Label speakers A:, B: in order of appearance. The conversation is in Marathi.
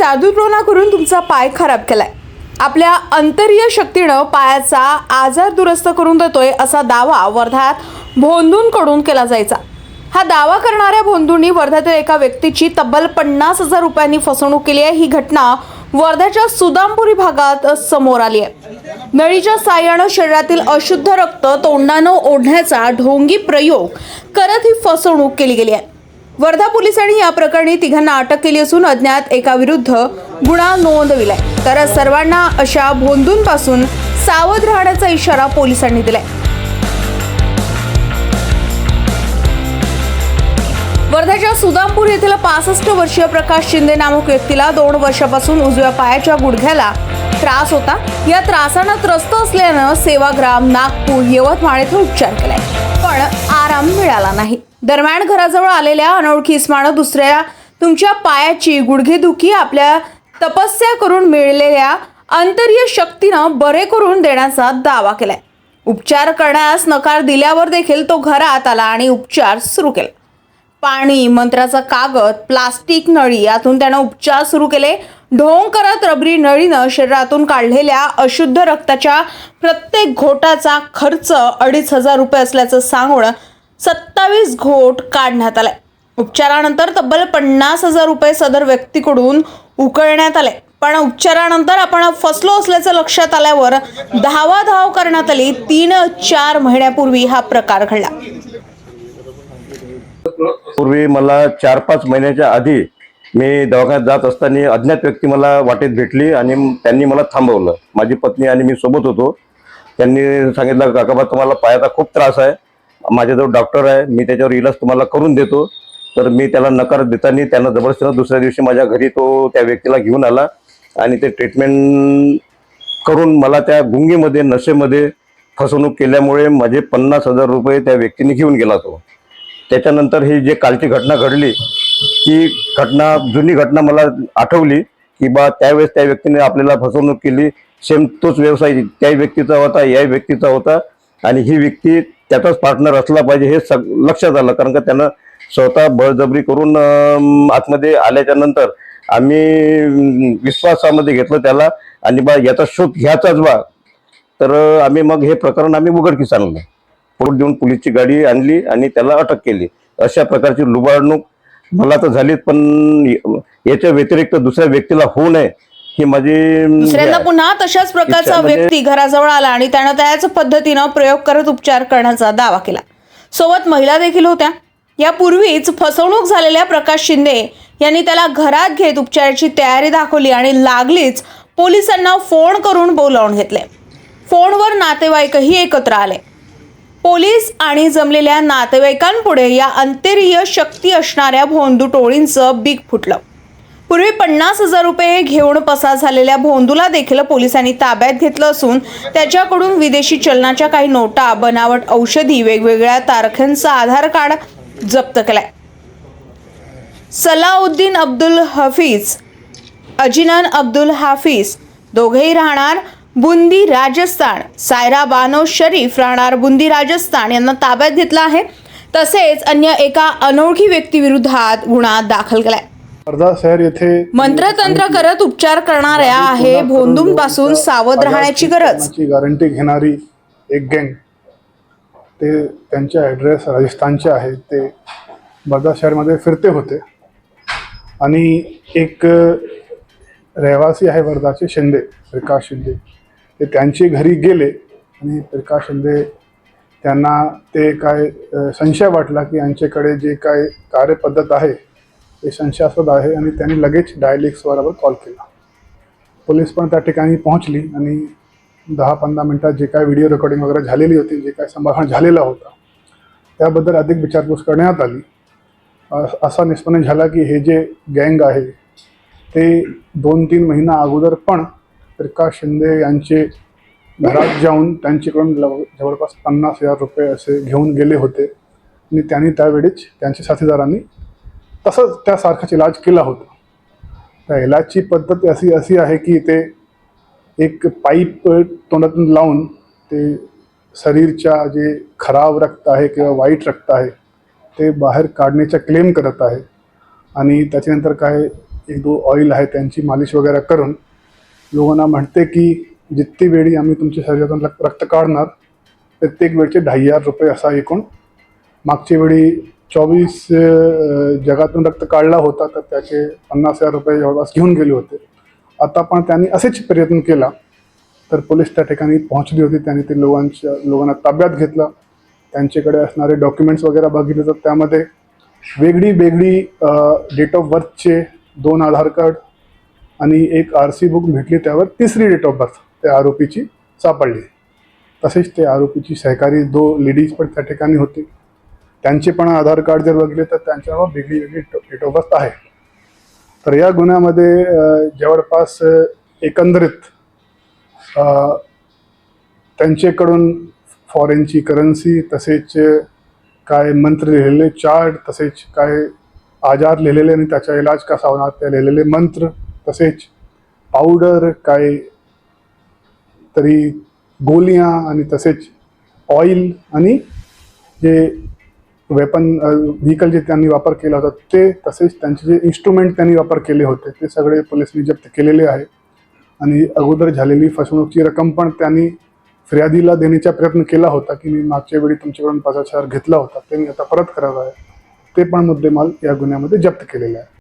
A: जादूटोणा करून तुमचा पाय खराब केलाय. आपल्या अंतरीय शक्तीनं पायाचा आजार दुरुस्त करून देतोय असा दावा वर्ध्यात भोंदूंकडून केला जायचा. हा दावा करणाऱ्या भोंदूंनी वर्ध्यातील एका व्यक्तीची तब्बल पन्नास हजार रुपयांनी फसवणूक केली आहे. ही घटना वर्ध्याच्या सुदामपुरी भागात समोर आली आहे. नळीच्या साह्यानं शरीरातील अशुद्ध रक्त तोंडानं ओढण्याचा ढोंगी प्रयोग करत ही फसवणूक केली गेली आहे. वर्धा पोलिसांनी या प्रकरणी तिघांना अटक केली असून अज्ञात एका विरुद्ध गुन्हा नोंदविलाय. तर सर्वांना अशा भोंदूंपासून सावध राहण्याचा इशारा पोलिसांनी दिलाय. वर्ध्याच्या सुदामपूर येथील पासष्ट वर्षीय प्रकाश शिंदे नामक व्यक्तीला दोन वर्षापासून उजव्या पायाच्या गुडघ्याला त्रास होता. या त्रासानं त्रस्त असल्यानं सेवाग्राम नागपूर यवतमाळ येथे उपचार केलाय पण आराम मिळाला नाही. दरम्यान घराजवळ आलेल्या अनोळखी इस्मानं दुसऱ्या तुमच्या पायाची गुडघेदुखी आपल्या तपस्या करून मिळलेल्या अंतरीय शक्तीनं बरे करून देण्याचा दावा केलाय. उपचार करण्यास नकार दिल्यावर देखील तो घरात आला आणि उपचार सुरू केला. पाणी मंत्राचा कागद प्लास्टिक नळी यातून त्यानं उपचार सुरू केले. ढोंग करत रबरी नळीनं शरीरातून काढलेल्या अशुद्ध रक्ताच्या प्रत्येक घोटाचा खर्च अडीच हजार रुपये असल्याचं सांगून सत्तावीस घोट काढण्यात आलाय उपचारानंतर तब्बल पन्नास हजार रुपये सदर व्यक्तीकडून उकळण्यात आले. पण उपचारानंतर आपण फसलो असल्याचं लक्षात आल्यावर धावा धाव करण्यात आली. तीन चार महिन्यापूर्वी हा प्रकार घडला.
B: पूर्वी मला चार पाच महिन्याच्या आधी मी दवाखान्यात जात असताना अज्ञात व्यक्ती मला वाटेत भेटली आणि त्यांनी मला थांबवलं. माझी पत्नी आणि मी सोबत होतो. त्यांनी सांगितलं काकाबा तुम्हाला पायाचा खूप त्रास आहे. माझ्याजवळ डॉक्टर आहे. मी त्याच्यावर इलाज तुम्हाला करून देतो. तर मी त्याला नकार देताना त्यांना जबरदस्तीनं दुसऱ्या दिवशी माझ्या घरी तो त्या व्यक्तीला घेऊन आला आणि ते ट्रीटमेंट करून मला त्या गुंगीमध्ये नशेमध्ये फसवणूक केल्यामुळे माझे पन्नास हजार रुपये त्या व्यक्तीने घेऊन गेला तो. त्याच्यानंतर ही जे कालची घटना घडली ती घटना जुनी घटना मला आठवली की बा त्यावेळेस त्या व्यक्तीने आपल्याला फसवणूक केली. सेम तोच व्यवसाय त्या व्यक्तीचा होता या व्यक्तीचा होता. आणि ही व्यक्ती त्याचाच पार्टनर असला पाहिजे हे सग लक्षात आलं. कारण का त्यानं स्वतः बळजबरी करून आतमध्ये आल्याच्यानंतर आम्ही विश्वासामध्ये घेतलं त्याला. आणि बा याचा शोध घ्यायचाच बा. तर आम्ही मग हे प्रकरण आम्ही उघडकीस आणलं. पोट देऊन पोलीसची गाडी आणली आणि त्याला अटक केली. अशा प्रकारची लुबाडणूक मला तर झालीच पण याच्या व्यतिरिक्त दुसऱ्या व्यक्तीला होऊ नये ही माझी
A: दुसऱ्यांदा पुन्हा तशाच प्रकारचा
B: इच्छा म्हणजे-
A: व्यक्ती घराजवळ आला आणि त्यानं त्याच पद्धतीनं प्रयोग करत उपचार करण्याचा दावा केला. सोबत महिला देखील होत्या. यापूर्वीच फसवणूक झालेल्या प्रकाश शिंदे यांनी त्याला घरात घेत उपचाराची तयारी दाखवली आणि लागलीच पोलिसांना फोन करून बोलावून घेतले. फोनवर नातेवाईकही एकत्र आले. पोलीस आणि जमलेल्या नातेवाईकांपुढे या अंतरीय शक्ती असणाऱ्या भोंदू टोळींचं बीग फुटलं. पूर्वी पन्नास हजार रुपये घेऊन पसार झालेल्या भोंदूला देखील पोलिसांनी ताब्यात घेतलं असून त्याच्याकडून विदेशी चलनाच्या काही नोटा बनावट औषधी वेगवेगळ्या तारखांचा आधार कार्ड जप्त केलाय. सलाउद्दीन अब्दुल हफीज अजिनन अब्दुल हाफिज दोघेही राहणार बुंदी राजस्थान. सायरा बानो शरीफ राहणार बुंदी राजस्थान यांना ताब्यात घेतलं आहे. तसेच अन्य एका अनोळखी व्यक्तीविरोधात गुन्हा दाखल केलाय.
C: वर्धा शहर येथे
A: मंत्रतंत्र करत उपचार करणाऱ्या आहे भोंदूंपासून सावध राहण्याची गरज.
C: गॅरंटी घेणारी एक गँग ते त्यांचे ॲड्रेस राजस्थानचे आहे. ते वर्धा शहरमध्ये फिरते होते. आणि एक रहिवासी आहे वर्धाचे शिंदे प्रकाश शिंदे. ते त्यांचे घरी गेले आणि प्रकाश शिंदे त्यांना ते काय संशय वाटला की यांच्याकडे जे काय कार्यपद्धत आहे ते संशयास्पद आहे आणि त्यांनी लगेच डायलिक्सवर कॉल केला. पोलीस पण त्या ठिकाणी पोहोचली आणि दहा पंधरा मिनटात जे काय व्हिडिओ रेकॉर्डिंग वगैरे झालेली होती जे काय संभाषण झालेलं होतं त्याबद्दल अधिक विचारपूस करण्यात आली. असा निष्पन्न झाला की हे जे गँग आहे ते दोन तीन महिना अगोदर पण प्रकाश शिंदे यांचे घरात जाऊन त्यांच्याकडून जवळपास पन्नास हजार रुपये असे घेऊन गेले होते. आणि त्यांनी त्यावेळीच त्यांच्या साथीदारांनी तसंच त्यासारखाच इलाज केला होता. त्या इलाजची पद्धत अशी अशी आहे की ते एक पाईप तोंडातून लावून ते शरीरच्या जे खराब रक्त आहे किंवा वाईट रक्त आहे ते बाहेर काढण्याचा क्लेम करत आहे. आणि त्याच्यानंतर काय एक दो ऑइल आहे त्यांची मालिश वगैरे करून लोकांना म्हणते की जितकी वेळी आम्ही तुमच्या शरीरातून रक्त रक्त काढणार प्रत्येक वेळचे ढाई हजार रुपये असा एकूण. मागच्या वेळी चोवीस जगातून रक्त काढला होता तर त्याचे पन्नास हजार रुपये जवळपास घेऊन गेले होते. आता पण त्यांनी असेच प्रयत्न केला तर पोलीस त्या ठिकाणी पोहोचली होती त्यांनी ते लोकांच्या लोकांना ताब्यात घेतलं. त्यांच्याकडे असणारे डॉक्युमेंट्स वगैरे बघितले तर त्यामध्ये वेगळी वेगळी डेट ऑफ बर्थचे दोन आधार कार्ड आणि एक आर सी बुक भेटली त्यावर तिसरी डेट ऑफ बर्थ त्या आरोपीची सापडली. तसेच ते आरोपीची सहकारी दो लेडीज पण त्या ठिकाणी होते. त्यांचे पण आधार कार्ड जर बघितले तर त्यांच्यावर वेगळी वेगळी डेट ऑफ बर्थ आहे. तर या गुन्ह्यामध्ये जवळपास एकंदरीत त्यांच्याकडून फॉरेनची करन्सी तसेच काय मंत्र लिहिलेले चार्ट तसेच काय आजार लिहिलेले आणि त्याचा इलाज कसा होणार ते लिहिलेले मंत्र तसेच पावडर काय तरी गोलियां आणि तसेच ऑइल आणि जे वेपन व्हेकल जे त्यांनी वापर केला होता ते तसेच त्यांचे जे इन्स्ट्रुमेंट त्यांनी वापर केले होते ते सगळे पोलिसांनी जप्त केलेले आहे. आणि अगोदर झालेली फसवणूकची रक्कम पण त्यांनी फिर्यादीला देण्याचा प्रयत्न केला होता की मी मागच्या वेळी तुमच्याकडून पाच हजार घेतला होता ते मी आता परत करावा आहे. ते पण मुद्देमाल या गुन्ह्यामध्ये जप्त केलेले आहे.